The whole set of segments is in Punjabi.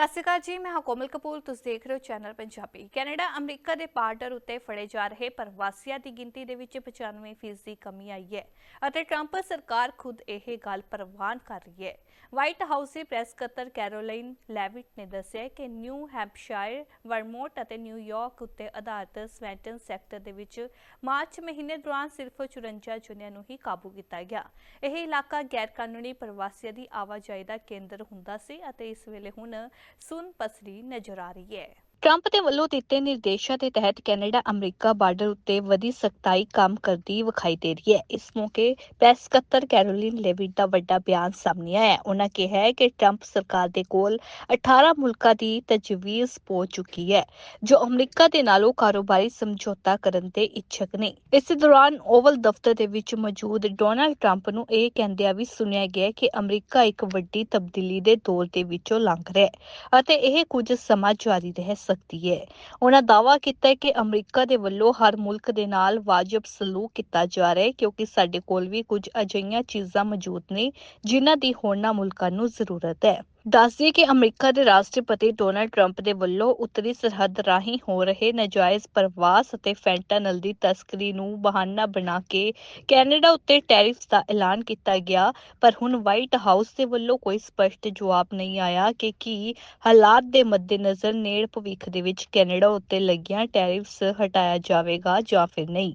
ਸਤਿ ਸ਼੍ਰੀ ਅਕਾਲ ਜੀ, ਮੈਂ ਹਾਂ ਕੋਮਲ ਕਪੂਰ, ਤੁਸੀਂ ਦੇਖ ਰਹੇ ਹੋ ਚੈਨਲ ਪੰਜਾਬੀ। ਕੈਨੇਡਾ, ਅਮਰੀਕਾ ਦੇ ਬਾਰਡਰ ਉੱਤੇ ਫੜੇ ਜਾ ਰਹੇ ਪ੍ਰਵਾਸੀਆਂ ਦੀ ਗਿਣਤੀ ਦੇ ਵਿੱਚ 95% ਦੀ ਕਮੀ ਆਈ ਹੈ ਅਤੇ ਟਰੰਪ ਸਰਕਾਰ ਖੁਦ ਇਹ ਗੱਲ ਪ੍ਰਵਾਨ ਕਰ ਰਹੀ ਹੈ। ਵਾਈਟ ਹਾਊਸ ਦੀ ਪ੍ਰੈਸ ਸਕੱਤਰ ਕੈਰੋਲਾਈਨ ਲੈਵਿਟ ਨੇ ਦੱਸਿਆ ਕਿ ਨਿਊ ਹੈਂਪਸ਼ਾਇਰ, ਵਰਮੋਟ ਅਤੇ ਨਿਊਯਾਰਕ ਉੱਤੇ ਆਧਾਰਿਤ ਸਵੈਂਟਨ ਸੈਕਟਰ ਦੇ ਵਿੱਚ ਮਾਰਚ ਮਹੀਨੇ ਦੌਰਾਨ ਸਿਰਫ 54 ਜੁਨਿਆਂ ਨੂੰ ਹੀ ਕਾਬੂ ਕੀਤਾ ਗਿਆ। ਇਹ ਇਲਾਕਾ ਗੈਰ ਕਾਨੂੰਨੀ ਪ੍ਰਵਾਸੀਆਂ ਦੀ ਆਵਾਜਾਈ ਦਾ ਕੇਂਦਰ ਹੁੰਦਾ ਸੀ ਅਤੇ ਇਸ ਵੇਲੇ ਹੁਣ ਸੁਨ ਪਸਰੀ ਨਜ਼ਰ ਆ ਰਹੀ ਹੈ। ਟਰੰਪ ਦੇ ਵੱਲੋਂ ਦਿੱਤੇ ਨਿਰਦੇਸ਼ਾਂ ਦੇ ਤਹਿਤ ਕੈਨੇਡਾ ਅਮਰੀਕਾ ਬਾਰਡਰ ਉੱਤੇ ਵਧੀ ਸਖਤਾਈ ਕੰਮ ਕਰਦੀ ਵਿਖਾਈ ਦੇ ਰਹੀ ਹੈ। ਇਸ ਮੌਕੇ ਪ੍ਰੈਸ ਸਕੱਤਰ ਕੈਰੋਲਿਨ ਲੇਵਿਟ ਦਾ ਵੱਡਾ ਬਿਆਨ ਸਾਹਮਣੇ ਆਇਆ ਉਹਨਾਂ ਕਿਹਾ ਹੈ ਕਿ ਟਰੰਪ ਸਰਕਾਰ ਦੇ ਕੋਲ 18 ਮੁਲਕਾਂ ਦੀ ਤਜਵੀਜ਼ ਪਹੁੰਚ ਚੁੱਕੀ ਹੈ, ਜੋ ਅਮਰੀਕਾ ਦੇ ਨਾਲੋਂ ਕਾਰੋਬਾਰੀ ਸਮਝੌਤਾ ਕਰਨ ਦੇ ਇੱਛਕ ਨੇ। ਇਸ ਦੌਰਾਨ ਓਵਲ ਦਫ਼ਤਰ ਦੇ ਵਿੱਚ ਮੌਜੂਦ ਡੋਨਾਲਡ ਟਰੰਪ ਨੂੰ ਇਹ ਕਹਿੰਦਿਆਂ ਵੀ ਸੁਣਿਆ ਗਿਆ ਕਿ ਅਮਰੀਕਾ ਇੱਕ ਵੱਡੀ ਤਬਦੀਲੀ ਦੇ ਦੌਰ ਦੇ ਵਿੱਚੋਂ ਲੰਘ ਰਿਹਾ ਹੈ ਅਤੇ ਇਹ ਕੁਝ ਸਮਾਂ ਜਾਰੀ ਰਹਿ ਸਕਦੀ ਹੈ। ਉਹਨਾਂ ਦਾਵਾ ਕੀਤਾ ਕਿ ਅਮਰੀਕਾ ਦੇ ਵੱਲੋਂ ਹਰ ਮੁਲਕ ਦੇ ਨਾਲ ਵਾਜਬ ਸਲੂਕ ਕੀਤਾ ਜਾ ਰਿਹਾ ਹੈ, ਕਿਉਂਕਿ ਸਾਡੇ ਕੋਲ ਵੀ ਕੁਝ ਅਜਿਹੀਆਂ ਚੀਜ਼ਾਂ ਮੌਜੂਦ ਨੇ, ਜਿਨ੍ਹਾਂ ਦੀ ਹੋਰਨਾਂ ਮੁਲਕਾਂ ਨੂੰ ਜ਼ਰੂਰਤ ਹੈ। ਦੱਸਦੀ ਕਿ ਅਮਰੀਕਾ ਦੇ ਰਾਸ਼ਟਰਪਤੀ ਡੋਨਲਡ ਟਰੰਪ ਦੇ ਵੱਲੋਂ ਉੱਤਰੀ ਸਰਹੱਦ ਰਾਹੀਂ ਹੋ ਰਹੇ ਨਾਜਾਇਜ਼ ਪ੍ਰਵਾਸ ਅਤੇ ਫੈਂਟਾਨਲ ਦੀ ਤਸਕਰੀ ਨੂੰ ਬਹਾਨਾ ਬਣਾ ਕੇ ਕੈਨੇਡਾ ਉੱਤੇ ਟੈਰਿਫਸ ਦਾ ਐਲਾਨ ਕੀਤਾ ਗਿਆ, ਪਰ ਹੁਣ ਵਾਈਟ ਹਾਊਸ ਦੇ ਵੱਲੋਂ ਕੋਈ ਸਪਸ਼ਟ ਜਵਾਬ ਨਹੀਂ ਆਇਆ ਕਿ ਕੀ ਹਾਲਾਤ ਦੇ ਮੱਦੇਨਜ਼ਰ ਨੇੜ ਭਵਿੱਖ ਦੇ ਵਿੱਚ ਕੈਨੇਡਾ ਉੱਤੇ ਲੱਗੀਆਂ ਟੈਰਿਫਸ ਹਟਾਇਆ ਜਾਵੇਗਾ ਜਾਂ ਫਿਰ ਨਹੀਂ।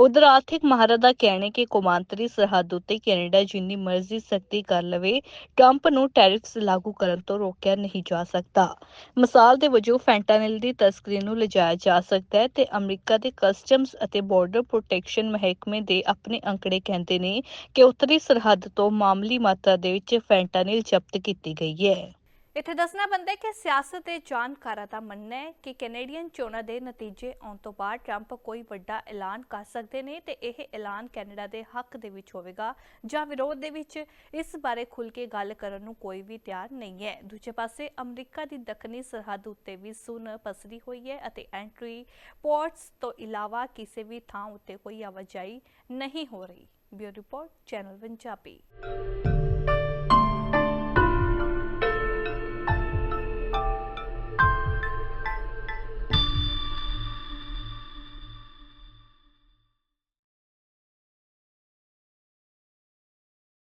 ਉਧਰ ਆਰਥਿਕ ਮਾਹਰਾਂ ਦਾ ਕਹਿਣਾ ਹੈ ਕਿ ਕੌਮਾਂਤਰੀ ਸਰਹੱਦ ਉੱਤੇ ਕੈਨੇਡਾ ਜਿੰਨੀ ਮਰਜ਼ੀ ਸਖਤੀ ਕਰ ਲਵੇ, ਟਰੰਪ ਨੂੰ ਟੈਰਿਫਸ ਲਾਗੂ ਕਰਨ ਤੋਂ ਰੋਕਿਆ ਨਹੀਂ ਜਾ ਸਕਦਾ। ਮਿਸਾਲ ਦੇ ਵਜੋਂ ਫੈਂਟਾਨਿਲ ਦੀ ਤਸਕਰੀ ਨੂੰ ਲਿਜਾਇਆ ਜਾ ਸਕਦਾ ਹੈ ਤੇ ਅਮਰੀਕਾ ਦੇ ਕਸਟਮਸ ਅਤੇ ਬਾਰਡਰ ਪ੍ਰੋਟੈਕਸ਼ਨ ਮਹਿਕਮੇ ਦੇ ਆਪਣੇ ਅੰਕੜੇ ਕਹਿੰਦੇ ਨੇ ਕਿ ਉੱਤਰੀ ਸਰਹੱਦ ਤੋਂ ਮਾਮੂਲੀ ਮਾਤਰਾ ਦੇ ਵਿੱਚ ਫੈਂਟਾਨਿਲ ਜ਼ਬਤ ਕੀਤੀ ਗਈ ਹੈ। ਇੱਥੇ ਦੱਸਣਾ ਬੰਦਾ ਕਿ ਸਿਆਸਤ ਦੇ ਜਾਣਕਾਰਾਂ ਦਾ ਮੰਨਣਾ ਹੈ ਕਿ ਕੈਨੇਡੀਅਨ ਚੋਣਾਂ ਦੇ ਨਤੀਜੇ ਆਉਣ ਤੋਂ ਬਾਅਦ ਟਰੰਪ ਕੋਈ ਵੱਡਾ ਐਲਾਨ ਕਰ ਸਕਦੇ ਨੇ ਤੇ ਇਹ ਐਲਾਨ ਕੈਨੇਡਾ ਦੇ ਹੱਕ ਦੇ ਵਿੱਚ ਹੋਵੇਗਾ ਜਾਂ ਵਿਰੋਧ ਦੇ ਵਿੱਚ, ਇਸ ਬਾਰੇ ਖੁੱਲ ਕੇ ਗੱਲ ਕਰਨ ਨੂੰ ਕੋਈ ਵੀ ਤਿਆਰ ਨਹੀਂ ਹੈ। ਦੂਜੇ ਪਾਸੇ, ਅਮਰੀਕਾ ਦੀ ਦੱਖਣੀ ਸਰਹੱਦ ਉੱਤੇ ਵੀ ਸੁਨ ਪਸਰੀ ਹੋਈ ਹੈ ਅਤੇ ਐਂਟਰੀ ਪੋਰਟਸ ਤੋਂ ਇਲਾਵਾ ਕਿਸੇ ਵੀ ਥਾਂ ਉੱਤੇ ਕੋਈ ਆਵਾਜਾਈ ਨਹੀਂ ਹੋ ਰਹੀ। Bureau report, channel Punjabi.